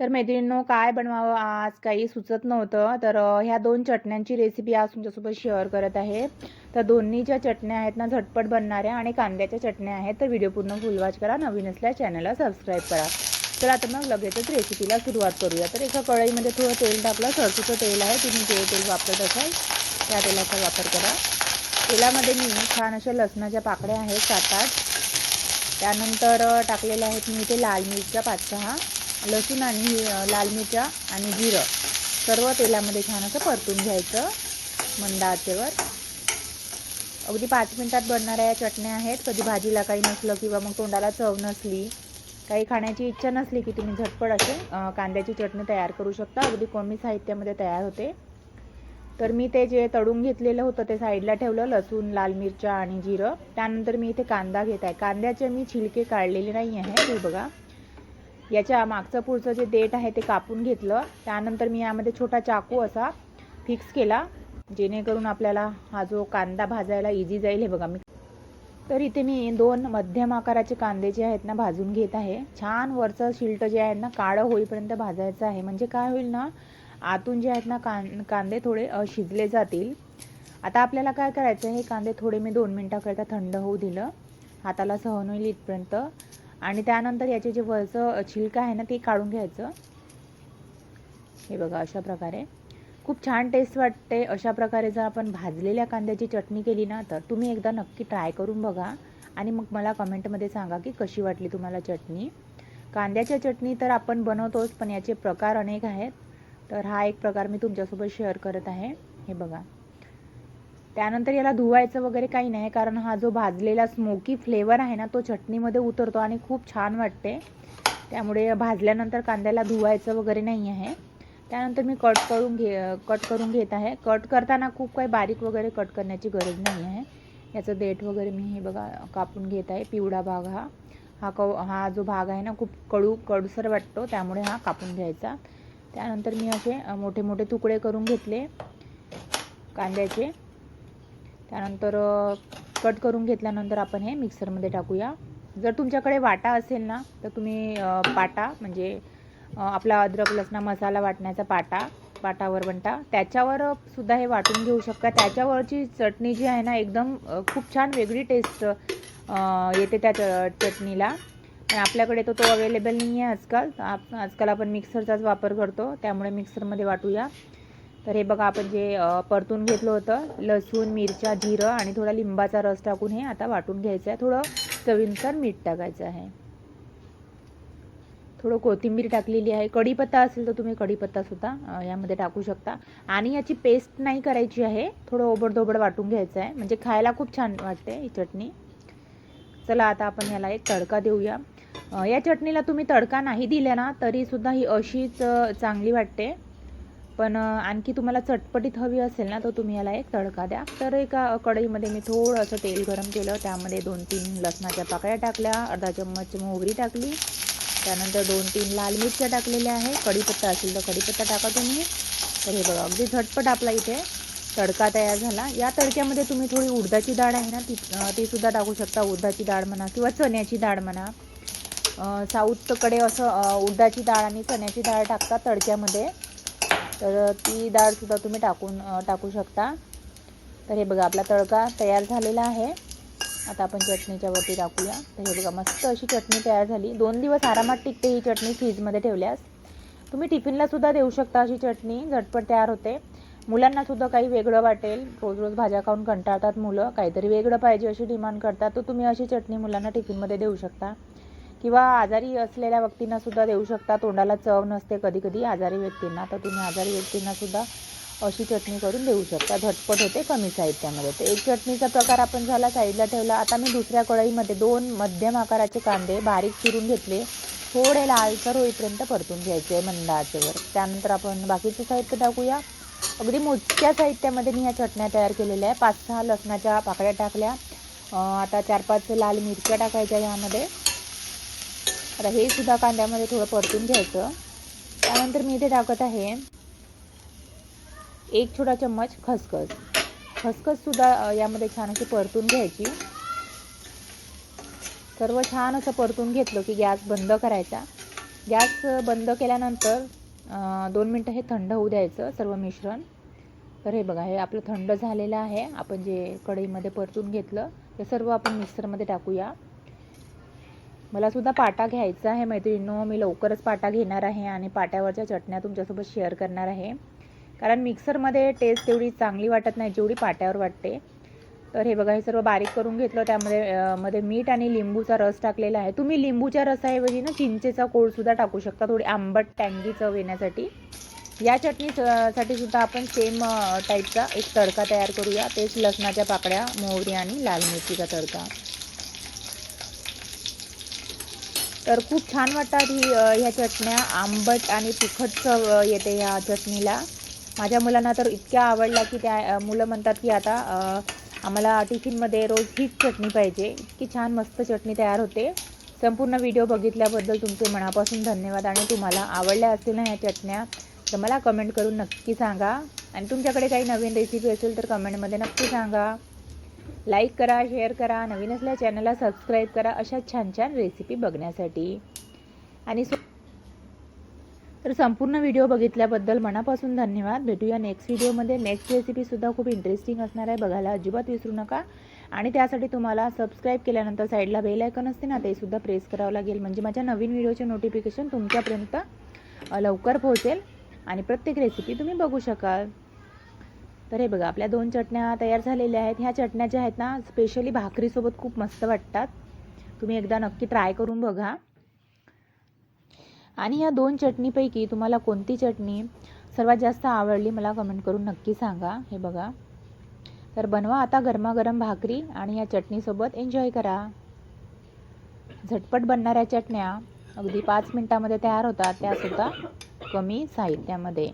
तर मैत्रिणींनो काय बनवावं आज? काही सुचत नव्हतं. तर ह्या दोन चटण्यांची रेसिपी आज तुमच्यासोबत शेअर करत आहे. तर दोन्ही ज्या चटण्या आहेत ना झटपट बनणाऱ्या आणि कांद्याच्या चटण्या आहेत तर व्हिडिओ पूर्ण फुलवाच करा. नवीन असल्या चॅनलला सबस्क्राईब करा. तर आता मग लगेचच रेसिपीला सुरुवात करूया. तर एका कढईमध्ये थोडं तेल टाकलं. सरसूचं तेल आहे. तुम्ही जे तेल वापरत असाल त्या तेलाचा वापर करा. तेलामध्ये मी छान अशा लसणाच्या पाकळ्या आहेत सात आठ त्यानंतर टाकलेल्या आहेत मी इथे लाल मिरच्या पाच सहा लसूण आणि लाल मिरच्या आणि जिरं. सर्व तेलामध्ये छान असं परतून घ्यायचं मंद आचेवर अगदी पाच मिनिटात बनणाऱ्या या चटण्या आहेत. कधी भाजीला काही नसलं किंवा मग तोंडाला चव नसली काही खाण्याची इच्छा नसली की तुम्ही झटपट असे कांद्याची चटणी तयार करू शकता. अगदी कमी साहित्यामध्ये तयार होते. तर मी ते जे तळून घेतलेलं होतं ते साईडला ठेवलं लसूण लाल मिरच्या आणि जिरं. त्यानंतर मी इथे कांदा घेत आहे. कांद्याचे मी छिलके काढलेले नाही आहे. ते बघा. याच्या मागचं पुढचं जे देठ आहे ते कापून घेतलं. त्यानंतर मी यामध्ये छोटा चाकू असा फिक्स केला जेणेकरून आपल्याला हा जो कांदा भाजायला इझी जाईल हे बघा मी. तर इथे मी दोन मध्यम आकाराचे कांदे जे आहेत ना भाजून घेत आहे. छान वरचं शिल्ट जे आहे ना काळं होईपर्यंत भाजायचं आहे. म्हणजे काय होईल ना आतून जे आहेत ना कां कांदे थोडे शिजले जातील. आता आपल्याला काय करायचं हे कांदे थोडे मी दोन मिनटाकरिता थंड होऊ दिलं. हाताला सहन होईल इथपर्यंत. आणि त्यानंतर याचे जे वरचं छिलका आहे ना ते काढून घ्यायचं. हे बघा अशा प्रकारे. खूप छान टेस्ट वाटते. अशा प्रकारे जर आपण भाजलेल्या कांद्याची चटणी केली ना तर तुम्ही एकदा नक्की ट्राय करून बघा. आणि मग मला कमेंटमध्ये सांगा की कशी वाटली तुम्हाला चटणी. कांद्याच्या चटणी तर आपण बनवतोच पण याचे प्रकार अनेक आहेत. तर हा एक प्रकार मी तुमच्यासोबत शेअर करत आहे. हे बघा. त्यानंतर याला धुवायचं वगैरे काही नाही कारण हा जो भाजलेला स्मोकी फ्लेवर आहे ना तो चटणीमध्ये उतरतो आणि खूप छान वाटते. त्यामुळे भाजल्यानंतर कांद्याला धुवायचं वगैरे नाही आहे. त्यानंतर मी कट करून घे कट करून घेत आहे. कट करताना खूप काही बारीक वगैरे कट करण्याची गरज नाही आहे. याचं देठ वगैरे मी हे बघा कापून घेत आहे. पिवळा भाग हा. हा कव हा जो भाग आहे ना खूप कडू कडूसर वाटतो. त्यामुळे हा कापून घ्यायचा. त्यानंतर मी असे मोठे मोठे तुकडे करून घेतले कांद्याचे. त्यानंतर कट करून घेतल्यानंतर आपण हे मिक्सरमध्ये टाकूया. जर तुमच्याकडे वाटा असेल ना तर तुम्ही पाटा म्हणजे आपला अद्रक लसणा मसाला वाटण्याचा पाटा पाटावर बनता. त्याच्यावर सुद्धा हे वाटून घेऊ शकता. त्याच्यावरची चटणी जी आहे ना एकदम खूप छान वेगळी टेस्ट येते त्या चटणीला. पण आपल्याकडे तो तो अवेलेबल नाही आहे आजकाल. आप आजकाल आपण मिक्सरचाच वापर करतो. त्यामुळे मिक्सरमध्ये वाटूया. तर हे बघा आपण जे परतून घेतलं होतं लसूण मिरच्या जिरं आणि थोडा लिंबाचा रस टाकून हे आता वाटून घ्यायचं आहे. थोडं चवीनुसार मीठ टाकायचं आहे. थोडं कोथिंबीर टाकलेली आहे. कढीपत्ता असेल तर तुम्ही कढीपत्तासुद्धा अ, यामध्ये टाकू शकता. आणि याची पेस्ट नाही करायची आहे. थोडं ओबडधोबड वाटून घ्यायचं आहे. म्हणजे खायला खूप छान वाटते ही चटणी. चला आता आपण याला एक तडका देऊया. या चटणीला तुम्ही तडका नाही दिला ना तरीसुद्धा ही अशीच चांगली वाटते. पण आणखी तुम्हाला चटपटीत हवी असेल ना तर तुम्ही याला एक तडका द्या. तर एका कढईमध्ये मी थोडंसं तेल गरम केलं. त्यामध्ये दोन तीन लसणाच्या पाकळ्या टाकल्या अर्धा चम्मच मोहरी टाकली. त्यानंतर दोन तीन लाल मिरच्या टाकलेल्या आहे कढीपत्ता असेल तर कढीपत्ता टाका तुम्ही. तर हे बघा अगदी झटपट आपला इथे तडका तयार झाला. या तडक्यामध्ये तुम्ही थोडी उडदाची डाळ आहे ना ती तीसुद्धा ती सुद्धा टाकू शकता. उडदाची डाळ म्हणा किंवा चण्याची डाळ म्हणा. साऊथकडे असं उडदाची डाळ आणि चण्याची डाळ टाकतात तडक्यामध्ये. तर ती डाळसुद्धा तुम्ही टाकून टाकू शकता. तर हे बघा आपला तडका तयार झालेला आहे. आता आपण चटणीच्या वरती टाकूया. तर हे बघा मस्त अशी चटणी तयार झाली. दोन दिवस आरामात टिकते ही चटणी फ्रीजमध्ये ठेवल्यास. तुम्ही टिफिनलासुद्धा देऊ शकता अशी चटणी झटपट तयार होते. मुलांनासुद्धा काही वेगळं वाटेल. रोज रोज भाज्या खाऊन कंटाळतात मुलं. काहीतरी वेगळं पाहिजे अशी डिमांड करतात. तर तुम्ही अशी चटणी मुलांना टिफिनमध्ये देऊ शकता. किंवा आजारी असलेल्या व्यक्तींना सुद्धा देऊ शकता. तोंडाला चव नसते कधी कधी आजारी व्यक्तींना तर तुम्ही आजारी व्यक्तींना सुद्धा अशी चटणी करून देऊ शकता. झटपट होते कमी साहित्यामध्ये. तर एक चटणीचा प्रकार आपण झाला साईडला ठेवला. आता मी दुसऱ्या कढईमध्ये दोन मध्यम आकाराचे कांदे बारीक चिरून घेतले. थोडे लालसर होईपर्यंत परतून घ्यायचे मंद आचेवर त्यानंतर आपण बाकीचे साहित्य टाकूया. अगदी मोजक्या साहित्यामध्ये मी ह्या चटण्या तयार केलेल्या आहे पाच सहा लसणाच्या पाकळ्या टाकल्या. आता चार पाच लाल मिरच्या टाकायच्या यामध्ये आता हे सुद्धा कांद्यामध्ये थोडं परतून घ्यायचं. त्यानंतर मी इथे टाकत आहे एक छोटा चम्मच खसखस. खसखससुद्धा यामध्ये छान अशी परतून घ्यायची. सर्व छान असं परतून घेतलं की गॅस बंद करायचा. गॅस बंद केल्यानंतर दोन मिनटं हे थंड होऊ द्यायचं सर्व मिश्रण. तर हे बघा हे आपलं थंड झालेलं आहे. आपण जे कढईमध्ये परतून घेतलं ते सर्व आपण मिक्सरमध्ये टाकूया. मला सुद्धा पाटा घ्यायचा आहे मैत्रिणींनो. मी लवकरच पाटा घेणार आहे आणि पाट्यावरच्या चटण्या तुमच्यासोबत शेअर करणार आहे. कारण मिक्सरमध्ये टेस्ट तेवढी चांगली वाटत नाही जेवढी पाट्यावर वाटते. तर हे बघा हे सर्व बारीक करून घेतलं. त्यामध्ये मध्ये मीठ आणि लिंबूचा रस टाकलेला आहे. तुम्ही लिंबूच्या रसाऐवजी ना चिंचेचा कोळसुद्धा टाकू शकता. थोडी आंबट टँगी चव येण्यासाठी. या चटणीसाठी सुद्धा आपण सेम टाईपचा एक तडका तयार करूया. तेच लसणाच्या पाकळ्या मोहरी आणि लाल मिरचीचा तडका. तर खूप छान वाटतात ही ह्या चटण्या. आंबट आणि तिखट चव येते ह्या चटणीला. माझ्या मुलांना तर इतक्या आवडला की त्या मुलं म्हणतात की आता आम्हाला टिफिनमध्ये रोज हीच चटणी पाहिजे. इतकी छान मस्त चटणी तयार होते. संपूर्ण व्हिडिओ बघितल्याबद्दल तुमचे मनापासून धन्यवाद आणि तुम्हाला आवडल्या असतील ना ह्या चटण्या तर मला कमेंट करून नक्की सांगा. आणि तुमच्याकडे काही नवीन रेसिपी असेल तर कमेंटमध्ये नक्की सांगा. लाईक करा शेअर करा नवीन असल्या चॅनलला सबस्क्राईब करा अशा छान छान रेसिपी बघण्यासाठी. आणि सो तर संपूर्ण व्हिडिओ बघितल्याबद्दल मनापासून धन्यवाद. भेटूया नेक्स्ट व्हिडिओमध्ये. नेक्स्ट रेसिपीसुद्धा खूप इंटरेस्टिंग असणार आहे. बघायला अजिबात विसरू नका. आणि त्यासाठी तुम्हाला सबस्क्राईब केल्यानंतर साईडला बेल आयकन असते ना ते सुद्धा प्रेस करावं लागेल. म्हणजे माझ्या नवीन व्हिडिओचे नोटिफिकेशन तुमच्यापर्यंत लवकर पोहोचेल. आणि प्रत्येक रेसिपी तुम्ही बघू शकाल. तर हे बघा आपल्या दोन चटण्या तयार झालेल्या आहेत. ह्या चटण्या ज्या आहेत ना स्पेशली भाकरीसोबत खूप मस्त वाटतात. तुम्ही एकदा नक्की ट्राय करून बघा. आणि या दोन चटणीपैकी तुम्हाला कोणती चटणी सर्वात जास्त आवडली मला कमेंट करून नक्की सांगा. हे बघा. तर बनवा आता गरमागरम भाकरी आणि या चटणीसोबत एन्जॉय करा. झटपट बनणाऱ्या चटण्या अगदी पाच मिनटामध्ये तयार होतात. त्यासुद्धा कमी साहित्यामध्ये.